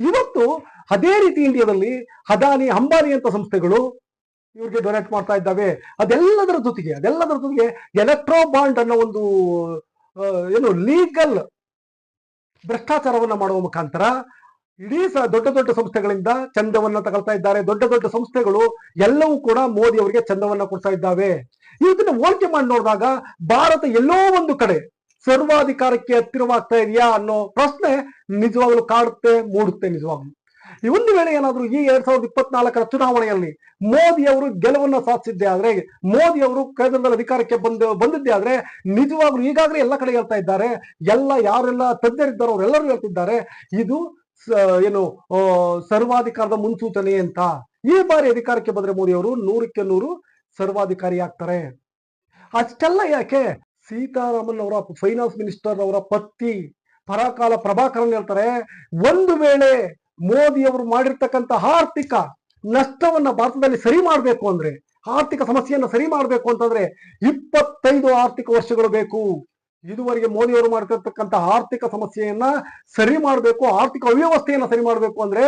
ಇವತ್ತು ಅದೇ ರೀತಿ ಇಂಡಿಯಾದಲ್ಲಿ ಅದಾನಿ, ಅಂಬಾನಿ ಅಂತ ಸಂಸ್ಥೆಗಳು ಇವ್ರಿಗೆ ಡೊನೇಟ್ ಮಾಡ್ತಾ ಇದ್ದಾವೆ. ಅದೆಲ್ಲದರ ಜೊತೆಗೆ ಅದೆಲ್ಲದರ ಜೊತೆಗೆ ಎಲೆಕ್ಟ್ರೋ ಬಾಂಡ್ ಅನ್ನೋ ಒಂದು ಏನು ಲೀಗಲ್ ಭ್ರಷ್ಟಾಚಾರವನ್ನ ಮಾಡುವ ಮುಖಾಂತರ ಇಡೀ ದೊಡ್ಡ ದೊಡ್ಡ ಸಂಸ್ಥೆಗಳಿಂದ ಚಂದವನ್ನ ತಗೊಳ್ತಾ ಇದ್ದಾರೆ. ದೊಡ್ಡ ದೊಡ್ಡ ಸಂಸ್ಥೆಗಳು ಎಲ್ಲವೂ ಕೂಡ ಮೋದಿ ಅವರಿಗೆ ಚಂದವನ್ನ ಕೊಡ್ತಾ ಇದ್ದಾವೆ. ಇದನ್ನ ಹೋಲಿಕೆ ಮಾಡಿ ನೋಡಿದಾಗ ಭಾರತ ಎಲ್ಲೋ ಒಂದು ಕಡೆ ಸರ್ವಾಧಿಕಾರಕ್ಕೆ ಹತ್ತಿರವಾಗ್ತಾ ಇದೆಯಾ ಅನ್ನೋ ಪ್ರಶ್ನೆ ನಿಜವಾಗ್ಲೂ ಕಾಡುತ್ತೆ, ಮೂಡುತ್ತೆ ನಿಜವಾಗ್ಲೂ. ಒಂದು ವೇಳೆ ಏನಾದ್ರೂ ಈ ಎರಡ್ ಸಾವಿರದ ಇಪ್ಪತ್ನಾಲ್ಕರ ಚುನಾವಣೆಯಲ್ಲಿ ಮೋದಿ ಅವರು ಗೆಲುವನ್ನ ಸಾಧಿಸಿದ್ದೆ ಆದ್ರೆ ಮೋದಿ ಅವರು ಕೇಂದ್ರದಲ್ಲಿ ಅಧಿಕಾರಕ್ಕೆ ಬಂದು, ಬಂದಿದ್ದೆ ಆದ್ರೆ, ನಿಜವಾಗ್ಲೂ ಈಗಾಗಲೇ ಎಲ್ಲ ಕಡೆ ಹೇಳ್ತಾ ಇದ್ದಾರೆ, ಎಲ್ಲ ಯಾರೆಲ್ಲ ತಜ್ಞರಿದ್ದಾರೋ ಅವರೆಲ್ಲರೂ ಹೇಳ್ತಿದ್ದಾರೆ, ಇದು ಏನು ಸರ್ವಾಧಿಕಾರದ ಮುನ್ಸೂಚನೆ ಅಂತ. ಈ ಬಾರಿ ಅಧಿಕಾರಕ್ಕೆ ಬಂದ್ರೆ ಮೋದಿ ಅವರು ನೂರಕ್ಕೆ ನೂರು ಸರ್ವಾಧಿಕಾರಿ ಆಗ್ತಾರೆ. ಅಷ್ಟೆಲ್ಲ ಯಾಕೆ? ಸೀತಾರಾಮನ್ ಅವರ ಫೈನಾನ್ಸ್ ಮಿನಿಸ್ಟರ್ ಅವರ ಪತ್ನಿ, ಪರಾಕಾಲ ಪ್ರಭಾಕರನ್ ಹೇಳ್ತಾರೆ, ಒಂದು ವೇಳೆ ಮೋದಿ ಮಾಡಿರ್ತಕ್ಕಂತಹ ಆರ್ಥಿಕ ನಷ್ಟವನ್ನ ಭಾರತದಲ್ಲಿ ಸರಿ ಮಾಡಬೇಕು ಅಂದ್ರೆ, ಆರ್ಥಿಕ ಸಮಸ್ಯೆಯನ್ನು ಸರಿ ಮಾಡಬೇಕು ಅಂತಂದ್ರೆ ಇಪ್ಪತ್ತೈದು ಆರ್ಥಿಕ ವರ್ಷಗಳು ಬೇಕು. ಇದುವರೆಗೆ ಮೋದಿಯವರು ಮಾಡ್ತಿರ್ತಕ್ಕಂಥ ಆರ್ಥಿಕ ಸಮಸ್ಯೆಯನ್ನ ಸರಿ ಮಾಡಬೇಕು, ಆರ್ಥಿಕ ಅವ್ಯವಸ್ಥೆಯನ್ನ ಸರಿ ಮಾಡಬೇಕು ಅಂದ್ರೆ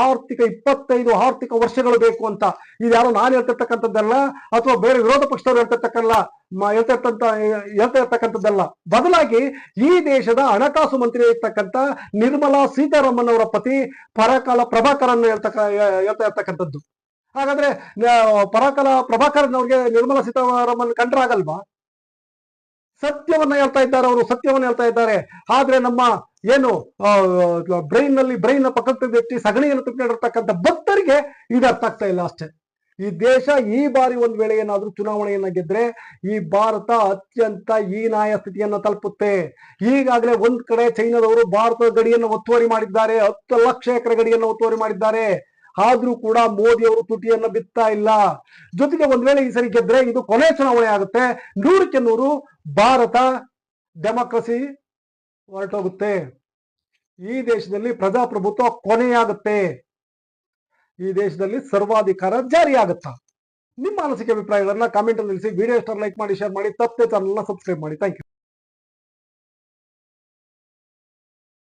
ಆರ್ಥಿಕ ಇಪ್ಪತ್ತೈದು ಆರ್ಥಿಕ ವರ್ಷಗಳು ಬೇಕು ಅಂತ. ಇದು ಯಾರೋ ನಾನು ಹೇಳ್ತಿರ್ತಕ್ಕಂಥದ್ದಲ್ಲ ಅಥವಾ ಬೇರೆ ವಿರೋಧ ಪಕ್ಷದವರು ಹೇಳ್ತಿರ್ತಕ್ಕಲ್ಲ ಹೇಳ್ತಿರ್ತಂತ ಹೇಳ್ತಾ ಇರ್ತಕ್ಕಂಥದ್ದಲ್ಲ ಬದಲಾಗಿ ಈ ದೇಶದ ಹಣಕಾಸು ಮಂತ್ರಿ ಇರ್ತಕ್ಕಂಥ ನಿರ್ಮಲಾ ಸೀತಾರಾಮನ್ ಅವರ ಪತಿ ಪರಾಕಾಲ ಪ್ರಭಾಕರನ್ ಹೇಳ್ತಕ್ಕ ಹೇಳ್ತಾ ಇರ್ತಕ್ಕಂಥದ್ದು ಹಾಗಾದ್ರೆ ಪರಕಾಲ ಪರಾಕಾಲ ಪ್ರಭಾಕರನ್ ಅವ್ರಿಗೆ ನಿರ್ಮಲಾ ಸೀತಾರಾಮನ್ ಕಂಡ್ರಾಗಲ್ವಾ ಸತ್ಯವನ್ನ ಹೇಳ್ತಾ ಇದ್ದಾರೆ, ಅವರು ಸತ್ಯವನ್ನ ಹೇಳ್ತಾ ಇದ್ದಾರೆ. ಆದ್ರೆ ನಮ್ಮ ಏನು ಬ್ರೈನ್ನಲ್ಲಿ ಬ್ರೈನ್ ಪಕ್ಕದ ವ್ಯಕ್ತಿ ಸಗಣಿಯನ್ನು ತುಂಬಿಕೊಂಡಿರ್ತಕ್ಕಂಥ ಭಕ್ತರಿಗೆ ಇದು ಅರ್ಥ ಆಗ್ತಾ ಇಲ್ಲ ಅಷ್ಟೇ. ಈ ದೇಶ ಈ ಬಾರಿ ಒಂದ್ ವೇಳೆ ಏನಾದ್ರೂ ಚುನಾವಣೆಯನ್ನ ಗೆದ್ರೆ ಈ ಭಾರತ ಅತ್ಯಂತ ಹೀನಾಯ ಸ್ಥಿತಿಯನ್ನ ತಲುಪುತ್ತೆ. ಈಗಾಗಲೇ ಒಂದ್ ಕಡೆ ಚೈನಾದವರು ಭಾರತದ ಗಡಿಯನ್ನು ಒತ್ತುವರಿ ಮಾಡಿದ್ದಾರೆ, ಹತ್ತು ಲಕ್ಷ ಎಕರೆ ಗಡಿಯನ್ನು ಒತ್ತುವರಿ ಮಾಡಿದ್ದಾರೆ. ಆದ್ರೂ ಕೂಡ ಮೋದಿ ಅವರು ತುಟಿಯನ್ನ ಬಿತ್ತಾ ಇಲ್ಲ. ಜೊತೆಗೆ ಒಂದ್ ವೇಳೆ ಈ ಸರಿ ಗೆದ್ರೆ ಇದು ಕೊನೆ ಚುನಾವಣೆ ಆಗುತ್ತೆ. ನೂರಕ್ಕೆ ನೂರು ಭಾರತ ಡೆಮೋಕ್ರಸಿ ಹೊರಟೋಗುತ್ತೆ. ಈ ದೇಶದಲ್ಲಿ ಪ್ರಜಾಪ್ರಭುತ್ವ ಕೊನೆಯಾಗುತ್ತೆ. ಈ ದೇಶದಲ್ಲಿ ಸರ್ವಾಧಿಕಾರ ಜಾರಿಯಾಗುತ್ತ? ನಿಮ್ಮ ಅನಿಸಿಕೆ ಅಭಿಪ್ರಾಯಗಳನ್ನ ಕಾಮೆಂಟ್ ತಿಳಿಸಿ. ವಿಡಿಯೋ ಸ್ಟಾರ್ ಲೈಕ್ ಮಾಡಿ ಶೇರ್ ಮಾಡಿ. ತಪ್ಪದೆ ಚಾನಲ್ನ ಸಬ್ಸ್ಕ್ರೈಬ್ ಮಾಡಿ. Thank you